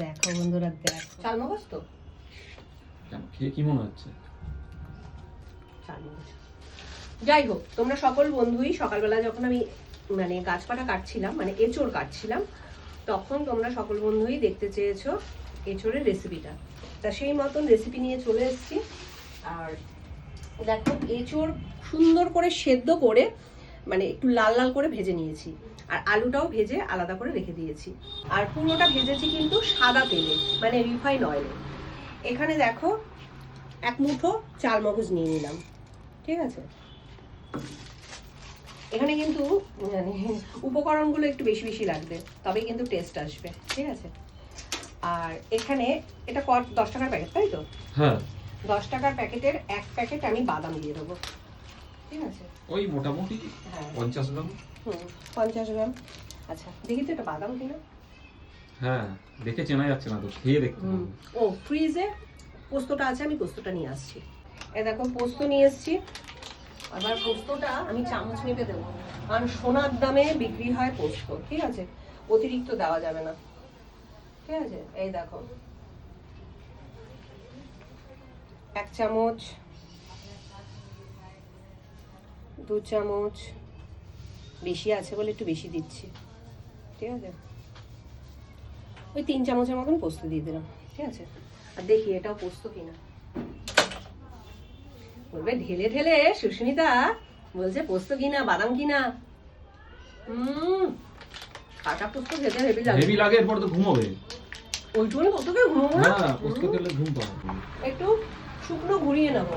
দেখো বন্ধুরা দেখো। চাল মগজ তো? খেয়ে কি মনে হচ্ছে? চাল মগজ। যাই হোক তোমরা সকল বন্ধুই সকালবেলা যখন আমি মানে গাছপালা কাটছিলাম মানে এঁচড় কাটছিলাম তখন তোমরা সকল বন্ধুই দেখতে চেয়েছো এঁচড়ের রেসিপিটা তা সেই মতন রেসিপি নিয়ে চলে এসেছি। আর দেখো এঁচড় সুন্দর করে সেদ্ধ করে মানে একটু লাল লাল করে ভেজে নিয়েছি। আর আলুটাও ভেজে আলাদা করে রেখে দিয়েছি। আর পুরোটা ভেজেছি কিন্তু সাদা তেলে মানে রিফাইন অয়েলে। এখানে দেখো এক মুঠো চাল মগজ নিয়ে নিলাম। ঠিক আছে? এখানে কিন্তু মানে উপকরণগুলো একটু বেশি বেশি লাগবে তবেই কিন্তু টেস্ট আসবে। ঠিক আছে? আর এখানে এটা কত দশ টাকার প্যাকেট তাই তো? হ্যাঁ। দশ টাকার প্যাকেটের এক প্যাকেট আমি বাদাম দিয়ে দেবো। ঠিক আছে? ওই মোটামুটি হ্যাঁ। পঞ্চাশ গ্রাম। পঞ্চাশ গ্রাম। আচ্ছা দেখি তো এটা বাদাম কিনা? হ্যাঁ দেখে চেনা যাচ্ছে না তো খেয়ে দেখতে ও ফ্রিজে পোস্তটা আছে আমি পোস্তটা নিয়ে আসছি। এ দেখো পোস্ত নিয়ে এসেছি। আবার পোস্তটা আমি চামচ মেপে দেবো। কারণ সোনার দামে বিক্রি হয় পোস্ত ঠিক আছে? অতিরিক্ত দেওয়া যাবে না। ঠিক আছে? এই দেখো। এক চামচ দু চামচ বেশি আছে বলে একটু বেশি দিচ্ছি। ঠিক আছে? ওই তিন চামচের মতন পোস্ত দিয়ে দিলাম ঠিক আছে? আর দেখি এটাও পোস্ত কিনা। বলবে ঢেলে ঢেলে সুস্মিতা বলছে পোস্ত কিনা বাদাম কিনা। হুম কাটা পোস্ত খেতে হেবি লাগে। হেভি লাগে এরপর তো ঘুমোবে। ওইটুকুনি ঘুমবো না? হ্যাঁ পোস্ত খেলে ঘুম পাবে। একটু শুকনো ঘুরিয়ে নেব।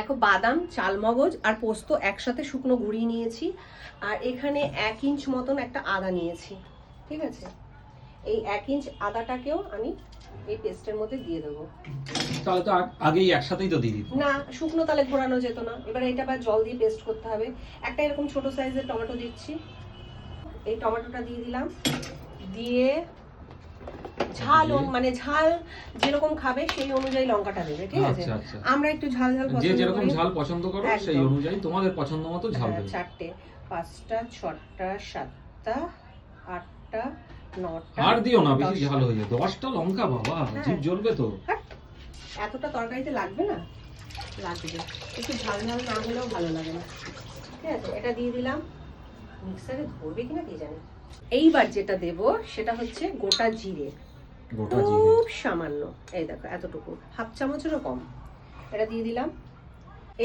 দেখো বাদাম চালমগজ আর পোস্ত একসাথে শুকনো ঘুরিয়ে নিয়েছি। আর এখানে এক ইঞ্চ মতন একটা আদা নিয়েছি। ঠিক আছে? এই এক ইঞ্চ আদাটাকেও আমি এই পেস্টের মধ্যে দিয়ে দেবো। তাহলে তো আগ- আগেই একসাথেই তো দিয়ে দিত না শুকনো তালে ঘোরানো যেত না। এবার এটা আবার জল দিয়ে পেস্ট করতে হবে। একটা এরকম ছোট সাইজের টমেটো দিচ্ছি। এই টমেটোটা দিয়ে দিলাম। দিয়ে ঝাল মানে ঝাল যেরকম খাবে সেই অনুযায়ী লঙ্কাটা দেবে ঠিক আছে? আচ্ছা আচ্ছা। আমরা একটু ঝাল ঝাল যে পছন্দ যেরকম ঝাল পছন্দ করো সেই অনুযায়ী তোমাদের পছন্দ মতো ঝাল হ্যাঁ, দেবে। চারটে পাঁচটা ছটা সাতটা আটটা নটা আর দিও না বেশি ঝাল হয়ে যায়। দশটা লঙ্কা বাবা হ্যাঁ। জিভ জ্বলবে তো। এতটা তরকারিতে লাগবে না? লাগবে। একটু ঝাল ঝাল না হলেও ভালো লাগে না। ঠিক আছে এটা দিয়ে দিলাম। মিক্সারে ধরবে কিনা কে জানে? এইবার যেটা দেব সেটা হচ্ছে গোটা জিরে। খুব সামান্য। এই দেখো এতটুকু। হাফ চামচেরও কম। এটা দিয়ে দিলাম।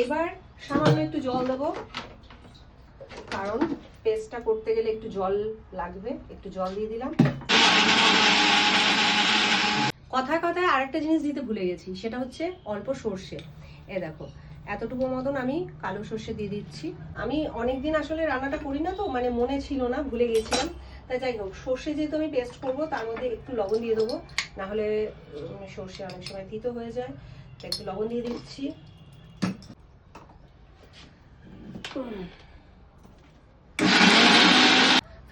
এবার সামান্য একটু জল দেবো। কারণ পেস্টটা করতে গেলে একটু জল লাগবে। একটু জল দিয়ে দিলাম। কথায় কথায় আরেকটা জিনিস দিতে ভুলে গেছি। সেটা হচ্ছে অল্প সর্ষে। এ দেখো এতটুকু মতন আমি কালো সর্ষে দিয়ে দিচ্ছি। আমি অনেকদিন আসলে রান্নাটা করি না তো মানে মনে ছিল না ভুলে গেছিলাম। তাই যাই হোক, সর্ষে যেহেতু আমি পেস্ট করব, তার মধ্যে একটু লবণ দিয়ে দেবো। না হলে সর্ষে অনেক সময় তিতো হয়ে যায়। তাই একটু লবণ দিয়ে দিচ্ছি।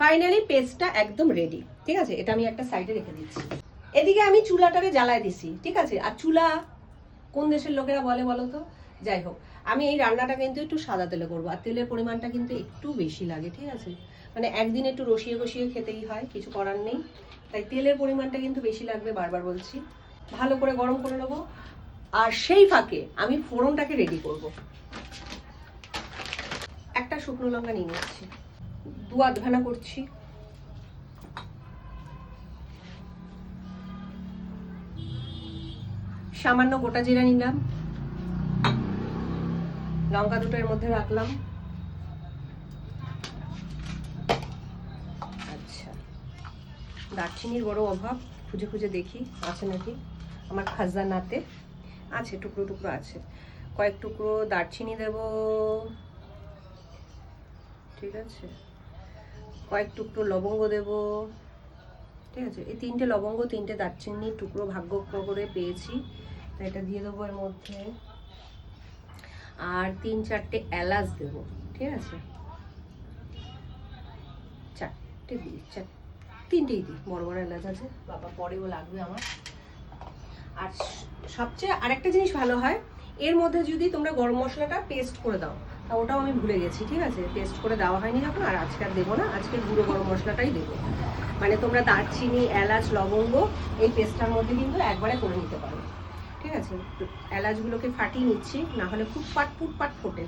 ফাইনালি পেস্টটা একদম রেডি ঠিক আছে? এটা আমি একটা সাইডে রেখে দিচ্ছি। এদিকে আমি চুলাটাকে জ্বালায় দিছি, ঠিক আছে? আর চুলা কোন দেশের লোকেরা বলে বলো তো? যাই হোক, আমি এই রান্নাটা কিন্তু একটু সাদা তেলে করব, আর তেলের পরিমাণটা কিন্তু একটু বেশি লাগে, ঠিক আছে? মানে একদিন একটু রসিয়ে রসিয়ে খেতেই হয়, কিছু করার নেই। তাই তেলের পরিমাণটা কিন্তু বেশি লাগবে বারবার বলছি। ভালো করে গরম করে নেব। আর সেই ফাঁকে আমি ফোড়নটাকে রেডি করব। একটা শুকনো লঙ্কা নিয়ে নিচ্ছি। দু আধখানা করছি। সামান্য গোটা জিরা নিলাম। লঙ্কা দুটো এর মধ্যে রাখলাম আচ্ছা দারচিনির বড় অভাব, খুঁজে খুঁজে দেখি, আছে নাকি? আমার খাজানাতে আছে, টুকরো টুকরো আছে। কয়েক টুকরো দারচিনি দেব। ঠিক আছে? কয়েক টুকরো লবঙ্গ দেব। ঠিক আছে? এই তিনটে লবঙ্গ, তিনটে দারচিনি টুকরো ভাগ্য করে পেয়েছি। এটা দিয়ে দেবো এর মধ্যে। আর তিন চারটে এলাচ দেবো। ঠিক আছে? চারটে দিই চার তিনটেই দিই, বড় বড় এলাচ আছে। বাবা, পরেও লাগবে আমার। আর সবচেয়ে আরেকটা জিনিস ভালো হয়, এর মধ্যে যদি তোমরা গরম মশলাটা পেস্ট করে দাও, তা ওটাও আমি ভুলে গেছি, ঠিক আছে? পেস্ট করে দেওয়া হয়নি যখন, আর আজকে আর দেবো না, আজকে গুঁড়ো গরম মশলাটাই দেবো। মানে তোমরা দারচিনি, এলাচ, লবঙ্গ, এই পেস্টটার মধ্যে কিন্তু একবারে করে নিতে পারো, ঠিক আছে? এলাচগুলোকে ফাটিয়ে নিচ্ছি, না হলে খুব পাট ফুট পাট ফোটে,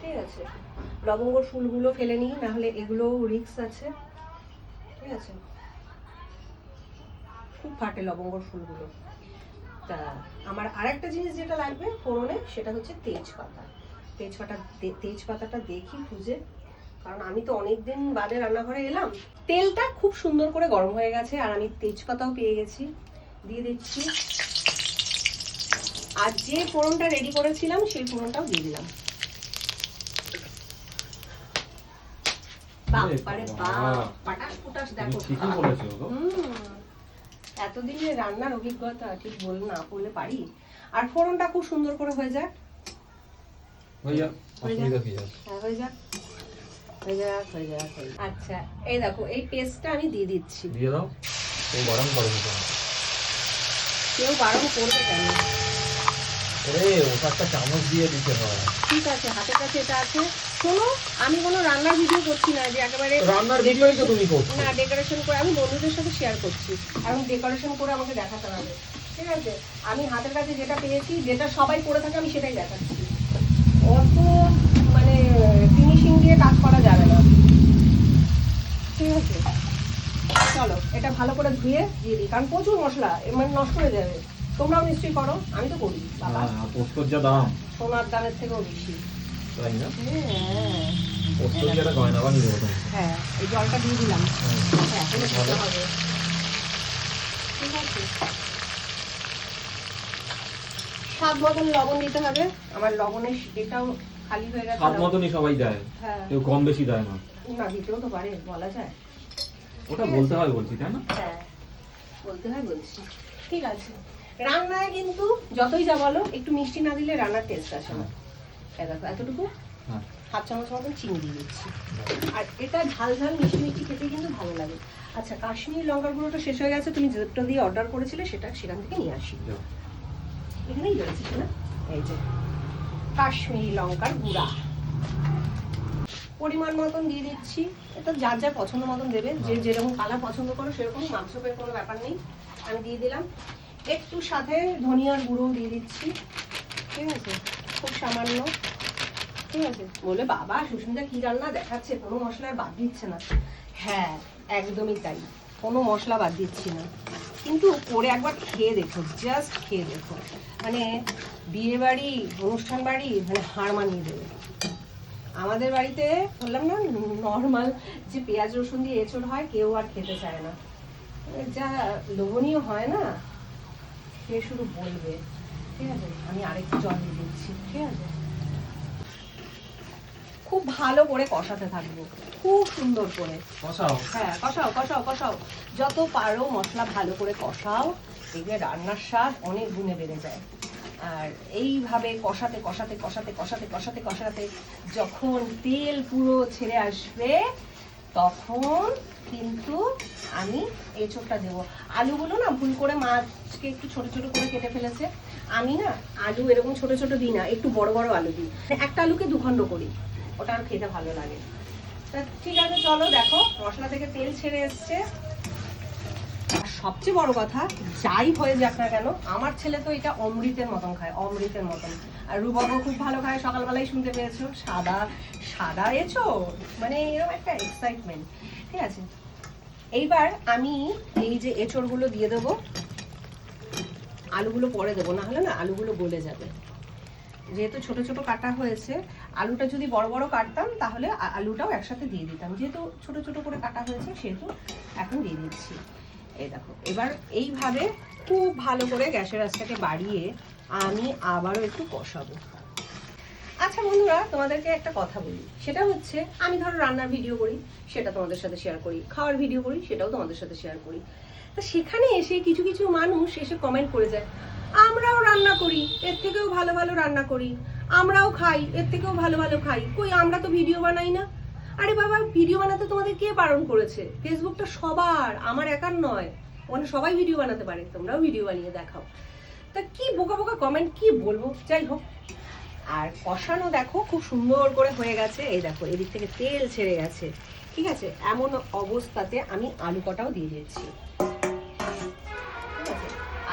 ঠিক আছে? লবঙ্গ ফুলগুলো ফেলে নিই, না হলে এগুলোও রিক্স আছে। ঠিক আছে? খুব ফাটে লবঙ্গর ফুলগুলো। তা আমার আরেকটা জিনিস যেটা লাগবে ফোড়নে, সেটা হচ্ছে তেজপাতা। তেজপাতা তেজপাতাটা দেখি খুঁজে। কারণ আমি তো অনেকদিন বাদে রান্নাঘরে এলাম। তেলটা খুব সুন্দর করে গরম হয়ে গেছে, আর আমি তেজপাতাও পেয়ে গেছি। দিয়ে দিচ্ছি। আর যে ফোড়নটা রেডি করেছিলাম, সেই ফোড়নটাও দিয়ে দিলাম। বাবারে বাপ পাটাস ফুটাস দেখো ঠিকই বলেছ গো। হুম, রান্নার অভিজ্ঞতা ঠিক বল না বললে পারি। আর ফোড়নটা খুব সুন্দর করে হয়ে যাক। হয়ে যাক। অসুবিধা কি আছে হ্যাঁ, হয়ে যাক। হয়ে যাক হয়ে যাক আচ্ছা এই দেখো এই পেস্টটা আমি দিয়ে দিচ্ছি। দিয়ে দাও গরম হবে। কেউ বারণ করবে কেন? ওরে ওটা একটা চামচ দিয়ে দিতে হয়। ঠিক আছে হাতের কাছে এটা আছে। শোনো আমি কোনো রান্নার ভিডিও করছি না যে একেবারে রান্নার ভিডিওই তো তুমি করছ। না ডেকোরেশন করে আমি বন্ধুদের সাথে শেয়ার করছি এবং ডেকোরেশন করে আমাকে দেখাতে হবে। ঠিক আছে? আমি হাতের কাছে যেটা পেয়েছি যেটা সবাই করে থাকে আমি সেটাই দেখাচ্ছি। অত মানে ফিনিশিং দিয়ে কাজ করা যাবে না। ঠিক আছে? চলো এটা ভালো করে ধুয়ে দিয়ে দিই কারণ প্রচুর মশলা এর মানে নষ্ট হয়ে যাবে। তোমরাও নিশ্চয়ই করো আমি তো করি বাবা। হ্যাঁ পোস্তর যা দাম। সোনার দামের থেকেও বেশি। তাই না? হ্যাঁ। পোস্তর একটা গয়না বানিয়ে দেবো হ্যাঁ এই জলটা দিয়ে দিলাম। হুম। হ্যাঁ, এখনও দিতে হবে। ঠিক আছে। স্বাদ মতন লবণ দিতে হবে। আমার লবণের এটাও খালি হয়ে গেছে। স্বাদ মতনই সবাই দেয়। হ্যাঁ। কেউ কম বেশি দেয় না। না দিতেও তো পারে বলা যায়। ওটা বলতে হয় বলছি তাই না? হ্যাঁ বলতে হয় বলছি। ঠিক আছে। রান্নায় কিন্তু যতই যা বলো একটু মিষ্টি না দিলে রান্নার টেস্ট আসে না। দেখো এতটুকু? হ্যাঁ। হাফ চামচ মতন চিনি দিয়ে দিচ্ছি। আর এটা ঝাল ঝাল মিষ্টি মিষ্টি খেতে কিন্তু ভালো লাগে। আচ্ছা কাশ্মীরি লঙ্কার গুঁড়োটা শেষ হয়ে গেছে তুমি যেটা দিয়ে অর্ডার করেছিলে সেটা সেখান থেকে নিয়ে আসি। এখানেই রয়েছে না? এই যে কাশ্মীরি লঙ্কার গুঁড়া। পরিমাণ মতন দিয়ে দিচ্ছি। এটা যার যার পছন্দ মতন দেবে। যে যেরকম কালার পছন্দ করো সেরকম মাংসপের কোনো ব্যাপার নেই। আমি দিয়ে দিলাম। একটু সাথে ধনিয়ার গুঁড়ো দিয়ে দিচ্ছি। ঠিক আছে? খুব সামান্য। ঠিক আছে? বলে বাবা, সুস্মিতা কি রান্না দেখাচ্ছে? কোনো মশলায় বাদ দিচ্ছে না। হ্যাঁ একদমই তাই। কোনো মশলা বাদ দিচ্ছি না। কিন্তু করে একবার খেয়ে দেখো জাস্ট খেয়ে দেখো। মানে বিয়ে বাড়ি, অনুষ্ঠান বাড়ি মানে হাড় মানিয়ে দেবে। আমাদের বাড়িতে বললাম না নর্মাল যে পেঁয়াজ, রসুন দিয়ে এঁচড় হয়, কেউ আর খেতে চায় না। যা লোভনীয় হয় না, সে শুধু বলবে। ঠিক আছে? আমি আরেকটু জল দিয়ে দিচ্ছি ঠিক আছে? খুব ভালো করে কষাতে থাকব খুব সুন্দর করে। কষাও? হ্যাঁ কষাও কষাও কষাও। যত পারো মশলা ভালো করে কষাও দেখবে রান্নার স্বাদ অনেক গুণে বেড়ে যায়। আর এইভাবে কষাতে কষাতে কষাতে কষাতে কষাতে কষাতে যখন তেল পুরো ছেড়ে আসবে তখন কিন্তু আমি এঁচোড়টা দেবো। আলুগুলো না ভুল করে মাছকে একটু ছোট ছোট করে কেটে ফেলেছে। আমি না আলু এরকম ছোট ছোট দিই না, একটু বড় বড় আলু দিই। একটা আলুকে দুখণ্ড করি, ওটা আর খেতে ভালো লাগে তা ঠিক আছে, চলো দেখো, মশলা থেকে তেল ছেড়ে এসছে। সবচেয়ে বড় কথা, যাই হয়ে যাক না কেন, আমার ছেলে তো এটা অমৃতের মতন খায়, অমৃতের মতন। আর রুবাবু খুব ভালো খায় সকালবেলায় শুনতে পেয়েছ, সাদা সাদা এছো মানে এরকম একটা এক্সাইটমেন্ট ঠিক আছে? এইবার আমি এই যে এঁচড়গুলো দিয়ে দেবো আলুগুলো পরে দেবো না হলে না আলুগুলো গলে যাবে। যেহেতু ছোট ছোট কাটা হয়েছে, আলুটা যদি বড় বড় কাটতাম, তাহলে আলুটাও একসাথে দিয়ে দিতাম। যেহেতু ছোট ছোট করে কাটা হয়েছে, সেহেতু এখন দিয়ে দিচ্ছি। এই দেখো, এবার এইভাবে খুব ভালো করে গ্যাসের আঁচটাকে বাড়িয়ে আমি আবারও একটু কষাবো। আচ্ছা বন্ধুরা, তোমাদেরকে একটা কথা বলি। সেটা হচ্ছে, আমি ধরো রান্নার ভিডিও করি, সেটা তোমাদের সাথে শেয়ার করি। খাওয়ার ভিডিও করি, সেটাও তোমাদের সাথে শেয়ার করি। তা সেখানে এসে কিছু কিছু মানুষ এসে কমেন্ট করে যায়, আমরাও রান্না করি, এর থেকেও ভালো ভালো রান্না করি, আমরাও খাই, এর থেকেও ভালো ভালো খাই, কই আমরা তো ভিডিও বানাই না? আরে বাবা ভিডিও বানাতে তোমাদের কে বারণ করেছে? ফেসবুকটা সবার, আমার একার নয়। ওখানে সবাই ভিডিও বানাতে পারে, তোমরাও ভিডিও বানিয়ে দেখাও। তা কি বোকা বোকা কমেন্ট কি বলব? যাই হোক। আর কষানো দেখো, খুব সুন্দর করে হয়ে গেছে। এই দেখো, এদিক থেকে তেল ছেড়ে গেছে। ঠিক আছে, এমন অবস্থাতে আমি আলু কটাও দিয়ে আছে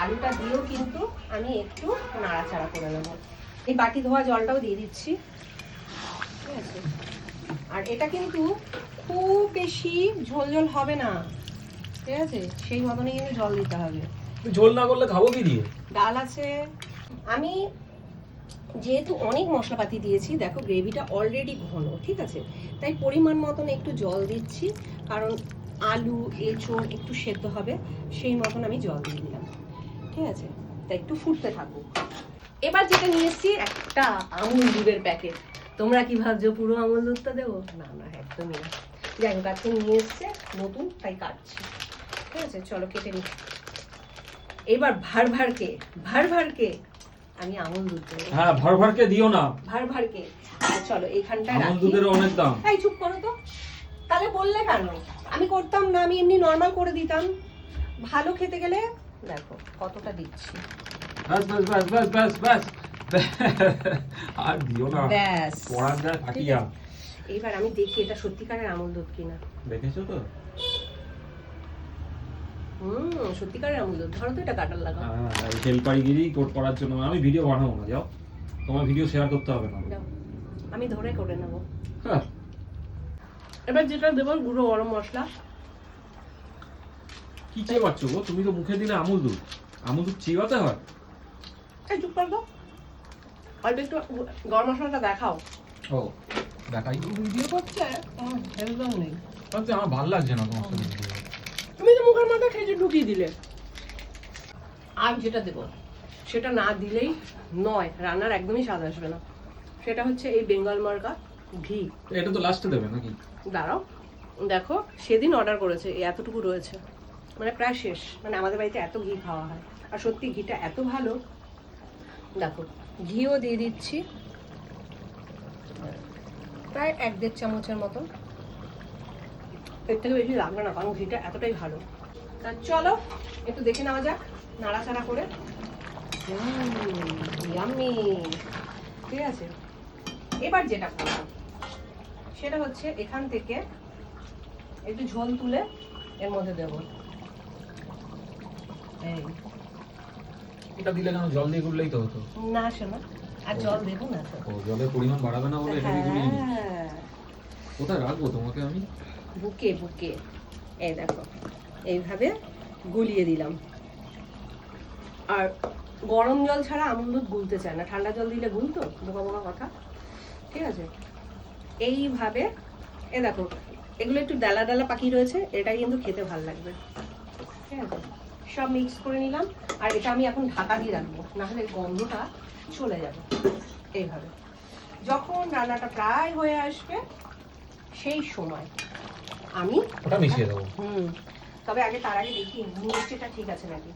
আলুটা দিয়েও কিন্তু আমি একটু নাড়াচাড়া করে নেব। এই বাটি ধোয়া জলটাও দিয়ে দিচ্ছি। ঠিক আছে? আর এটা কিন্তু খুব বেশি ঝোল ঝোল হবে না। ঠিক আছে? সেই মতনই কিন্তু জল দিতে হবে। ঝোল না করলে খাব কি দিয়ে? ডাল আছে। আমি যেহেতু অনেক মশলাপাতি দিয়েছি দেখো গ্রেভিটা অলরেডি ঘন ঠিক আছে? তাই পরিমাণ মতন একটু জল দিচ্ছি কারণ আলু এঁচড় একটু সেদ্ধ হবে সেই মতন আমি জল দিয়ে দিলাম ঠিক আছে? তা একটু ফুটতে থাকুক। এবার যেটা নিয়ে এসেছি একটা আমুল দুধের প্যাকেট। তোমরা কি ভাবছ পুরো আমুল দুধটা দেবো? না না একদমই না। যাই হোক আজকে নিয়ে এসছে নতুন তাই কাটছি। ঠিক আছে চলো কেটে নিই। এবার ভার ভারকে ভার ভারকে আমি আমুল দুধ দেবো। হ্যাঁ ভর ভরকে দিও না। ভার ভারকে আর চলো এইখানটা আমল দুধের অনেক দাম। এই চুপ করো তো। তাহলে বললে কেন? আমি করতাম না আমি এমনি নর্মাল করে দিতাম। ভালো খেতে গেলে দেখো কতটা দিচ্ছি। ব্যাস ব্যাস ব্যাস ব্যাস ব্যাস ব্যাস। আর দিও না। ব্যাস। যায় ফাটিয়া। এইবার আমি দেখি এটা সত্যিকারের আমুল দুধ কিনা। দেখেছ তো? হুম সত্যিকারের আমুল দুধ। ধরো তো এটা কাটার লাগা। হ্যাঁ এই হেল্পারিগিরি কোট করার জন্য। আমি ভিডিও বানাবো না যাও। তোমার ভিডিও শেয়ার করতে হবে না। আমি ধরে করে নেব। হ্যাঁ, এবার যেটা দেবো গুঁড়ো গরম মশলা। কি চেয়ে পাচ্ছ গো? তুমি তো মুখে দিলে আমুল দুধ। আমুল দুধ চিবাতে হয়? এই চুপ কর তো অল্প একটু গরম মশলাটা দেখাও। ও দেখাই। ভিডিও করছে একদম নেই। আচ্ছা আমার ভালো লাগছে না তোমার সাথে তুমি তো মুখের মধ্যে খেজুর ঢুকিয়ে দিলে। আর যেটা দেবো সেটা না দিলেই নয় রান্নার একদমই স্বাদ আসবে না। সেটা হচ্ছে এই বেঙ্গল মার্কা ঘি। এটা তো লাস্টে দেবে নাকি? দাঁড়াও দেখো সেদিন অর্ডার করেছে এতটুকু রয়েছে। মানে প্রায় শেষ। মানে আমাদের বাড়িতে এত ঘি খাওয়া হয়। আর সত্যি ঘিটা এত ভালো। দেখো, ঘিও দিয়ে দিচ্ছি। প্রায় এক দেড় চামচের মতন। এর থেকে বেশি লাগবে না কারণ ঘিটা এতটাই ভালো। তা চলো, একটু দেখে নেওয়া যাক, নাড়াচাড়া করে। ঠিক আছে? এবার যেটা করব, সেটা হচ্ছে এখান থেকে একটু ঝোল তুলে এর মধ্যে দেবো। এটা দিলে কেন জল দিয়ে গুললেই তো হতো? না শোনো আর জল দেবো না তো। ও জলের পরিমাণ বাড়াবে না বলে এটা দিয়ে হ্যাঁ। কোথায় রাখব তোমাকে আমি? বুকে বুকে। এই দেখো এইভাবে গুলিয়ে দিলাম। আর গরম জল ছাড়া আমুল দুধ গুলতে চায় না। ঠান্ডা জল দিলে গুলতো বোকা বোকা কথা। ঠিক আছে? এইভাবে এ দেখো এগুলো একটু ডালা ডালা পাখি রয়েছে এটা কিন্তু খেতে ভালো লাগবে। ঠিক আছে? সব মিক্স করে নিলাম। আর এটা আমি এখন ঢাকা দিয়ে রাখব নাহলে গন্ধটা চলে যাবে। এইভাবে। যখন রান্নাটা প্রায় হয়ে আসবে সেই সময় আমি ওটা মিশিয়ে দেবো। হুম তবে আগে তার আগে দেখি মিষ্টিটা ঠিক আছে নাকি?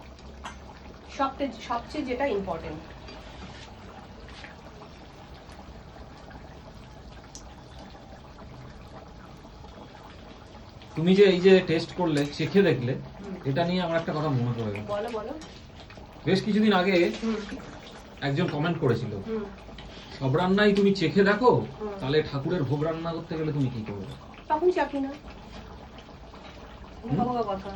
সবচেয়ে সবচেয়ে যেটা ইম্পর্টেন্ট তুমি যে এই যে টেস্ট করলে চেখে দেখলে এটা নিয়ে আমার একটা কথা মনে পড়ে গেল। বলো বলো। বেশ কিছুদিন আগে একজন কমেন্ট করেছিল। সব রান্নাই তুমি চেখে দেখো তাহলে ঠাকুরের ভোগ রান্না করতে গেলে তুমি কি করবে? তখন না। কথা।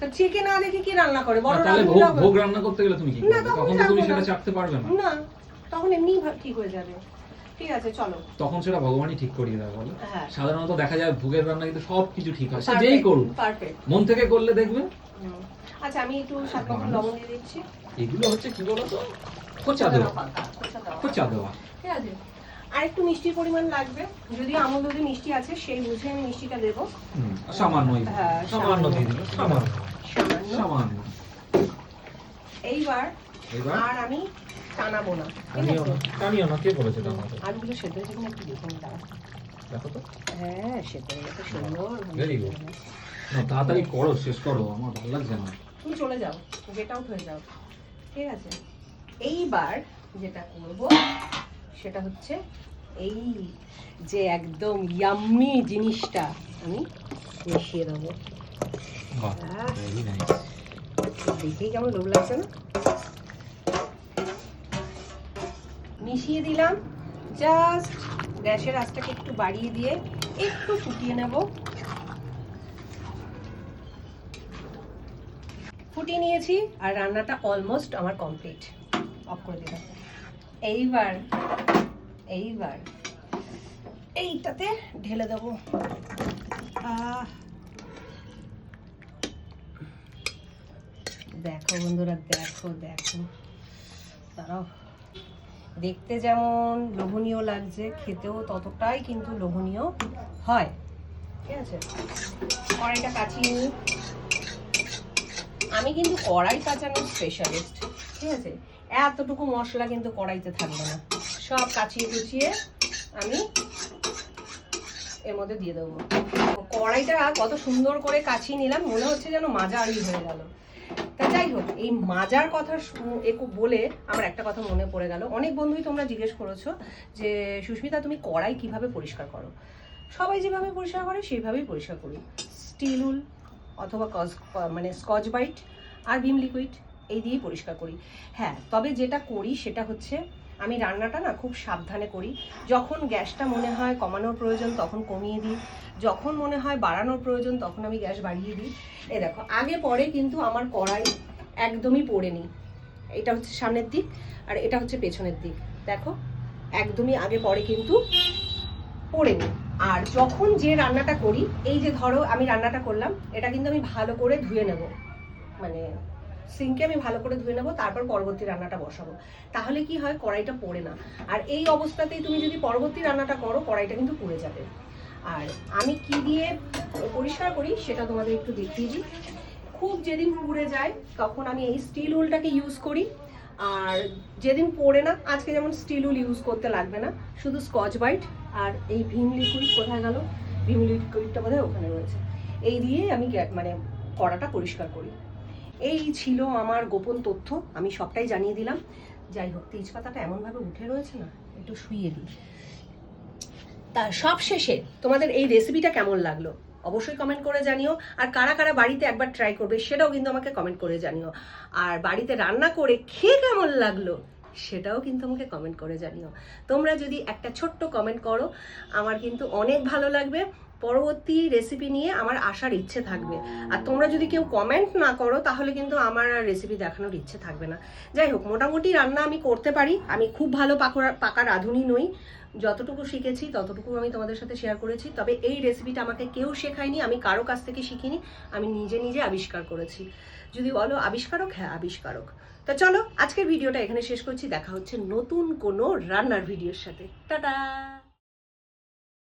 তা চেকে না দেখে কি রান্না করে? বড় তাহলে ভোগ রান্না ভোগ রান্না করতে গেলে তুমি কি করবে? তখন তখন তুমি সেটা না। চাপতে পারবে না। না তখন এমনিই ভা- ঠিক হয়ে যাবে। ঠিক আছে চলো। তখন সেটা ভগবানই ঠিক করিয়ে দেয় বলো। হ্যাঁ। সাধারণত দেখা যায় ভোগের রান্না কিন্তু সব কিছু ঠিক হয়। সে যেই করুক মন থেকে করলে দেখবে। আচ্ছা আমি একটু সাত রকম লবণ দিয়ে দিচ্ছি। এগুলো হচ্ছে কি বলতো খোঁচা দেওয়া। খোঁচা দেওয়া। ঠিক আছে। আর একটু মিষ্টির পরিমাণ লাগবে। যদিও আমল দুধে মিষ্টি আছে সেই বুঝে আমি মিষ্টিটা দেবো। হ্যাঁ, সামান্য। সামান্য। দিয়ে দিবে সামান্য। সামান্য। এইবার? আর আমি টানাবো না টানিও না কে বলেছে টানাতে? আলুগুলো সেদ্ধ হয়েছে কিনা একটু দেখুন দাঁড়া দেখো তো। হ্যাঁ সেদ্ধ হয়ে গেছে সুন্দর Very good. না তাড়াতাড়ি করো শেষ করো আমার ভালো লাগছে না। তুমি চলে যাও গেট আউট হয়ে যাও ঠিক আছে? এইবার যেটা করব সেটা হচ্ছে এই যে একদম ইয়াম্মি জিনিসটা আমি মিশিয়ে দেবো। ভেরি নাইস দেখেই কেমন লোভ লাগছে না? মিশিয়ে দিলাম। জাস্ট গ্যাসের আঁচটাকে একটু বাড়িয়ে দিয়ে একটু ফুটিয়ে নেব। ফুটিয়ে নিয়েছি আর রান্নাটা অলমোস্ট আমার কমপ্লিট অফ করে দিলাম। এইবার এইবার এইটাতে ঢেলে দেবো। দেখো বন্ধুরা, দেখো দেখো। তারাও দেখতে যেমন লোভনীয় লাগছে, খেতেও ততটাই কিন্তু লোভনীয় হয়। ঠিক আছে? কড়াইটা কাচিয়ে নিই। আমি কিন্তু কড়াই কাচানোর স্পেশালিস্ট ঠিক আছে? এতটুকু মশলা কিন্তু কড়াইতে থাকবে না। সব কাচিয়ে কুচিয়ে আমি এর মধ্যে দিয়ে দেবো। কড়াইটা কত সুন্দর করে কাচিয়ে নিলাম, মনে হচ্ছে যেন মাজা আলু হয়ে গেল। তা যাই হোক, এই মাজার কথা বলে আমার একটা কথা মনে পড়ে গেল। অনেক বন্ধুই তোমরা জিজ্ঞেস করেছ যে, সুস্মিতা, তুমি কড়াই কীভাবে পরিষ্কার করো? সবাই যেভাবে পরিষ্কার করে সেইভাবেই পরিষ্কার করি। স্টিল উল অথবা মানে স্কচ বাইট আর ভিম লিকুইড, এই দিয়েই পরিষ্কার করি। হ্যাঁ তবে যেটা করি সেটা হচ্ছে আমি রান্নাটা না খুব সাবধানে করি। যখন গ্যাসটা মনে হয় কমানোর প্রয়োজন, তখন কমিয়ে দিই। যখন মনে হয় বাড়ানোর প্রয়োজন, তখন আমি গ্যাস বাড়িয়ে দিই। এ দেখো, আগে পরে কিন্তু আমার কড়াই একদমই পড়েনি এটা হচ্ছে সামনের দিক আর এটা হচ্ছে পেছনের দিক। দেখো, একদমই আগে পরে কিন্তু পড়ে পড়েনি আর যখন যে রান্নাটা করি, এই যে ধরো আমি রান্নাটা করলাম, এটা কিন্তু আমি ভালো করে ধুয়ে নেব। মানে সিঙ্কে আমি ভালো করে ধুয়ে নেব, তারপর পরবর্তী রান্নাটা বসাবো। তাহলে কি হয়, কড়াইটা পড়ে না। আর এই অবস্থাতেই তুমি যদি পরবর্তী রান্নাটা করো, কড়াইটা কিন্তু পুড়ে যাবে। আর আমি কি দিয়ে পরিষ্কার করি, সেটা তোমাদের একটু দেখিয়ে দিই। খুব যেদিন পুড়ে যায়, তখন আমি এই স্টিল উলটাকে ইউজ করি। আর যেদিন পড়ে না, আজকে যেমন স্টিল উল ইউজ করতে লাগবে না, শুধু স্কচ বাইট আর এই ভিম লিকুইড কোথায় গেল? ভিম লিকুইডটা বোধহয় ওখানে রয়েছে। এই দিয়ে আমি মানে কড়াটা পরিষ্কার করি। এই ছিল আমার গোপন তথ্য, আমি সবটাই জানিয়ে দিলাম। যাই হোক, তেজপাতাটা এমনভাবে উঠে রয়েছে না, একটু শুইয়ে দিই। তা সব শেষে তোমাদের এই রেসিপিটা কেমন লাগল? অবশ্যই কমেন্ট করে জানিও। আর কারা কারা বাড়িতে একবার ট্রাই করবে, সেটাও কিন্তু আমাকে কমেন্ট করে জানিও। আর বাড়িতে রান্না করে খেয়ে কেমন লাগল? সেটাও কিন্তু আমাকে কমেন্ট করে জানিও। তোমরা যদি একটা ছোট্ট কমেন্ট করো, আমার কিন্তু অনেক ভালো লাগবে। পরবর্তী রেসিপি নিয়ে আমার আসার ইচ্ছে থাকবে। আর তোমরা যদি কেউ কমেন্ট না করো, তাহলে কিন্তু আমার আর রেসিপি দেখানোর ইচ্ছে থাকবে না। যাই হোক, মোটামুটি রান্না আমি করতে পারি। আমি খুব ভালো পাকোড়া পাকা রাঁধুনি নই। যতটুকু শিখেছি, ততটুকু আমি তোমাদের সাথে শেয়ার করেছি। তবে এই রেসিপিটা আমাকে কেউ শেখায়নি, আমি কারও কাছ থেকে শিখিনি, আমি নিজে নিজে আবিষ্কার করেছি। যদি বলো আবিষ্কারক? হ্যাঁ আবিষ্কারক। তো চলো, আজকের ভিডিওটা এখানে শেষ করছি। দেখা হচ্ছে নতুন কোনো রান্নার ভিডিওর সাথে। টাটা!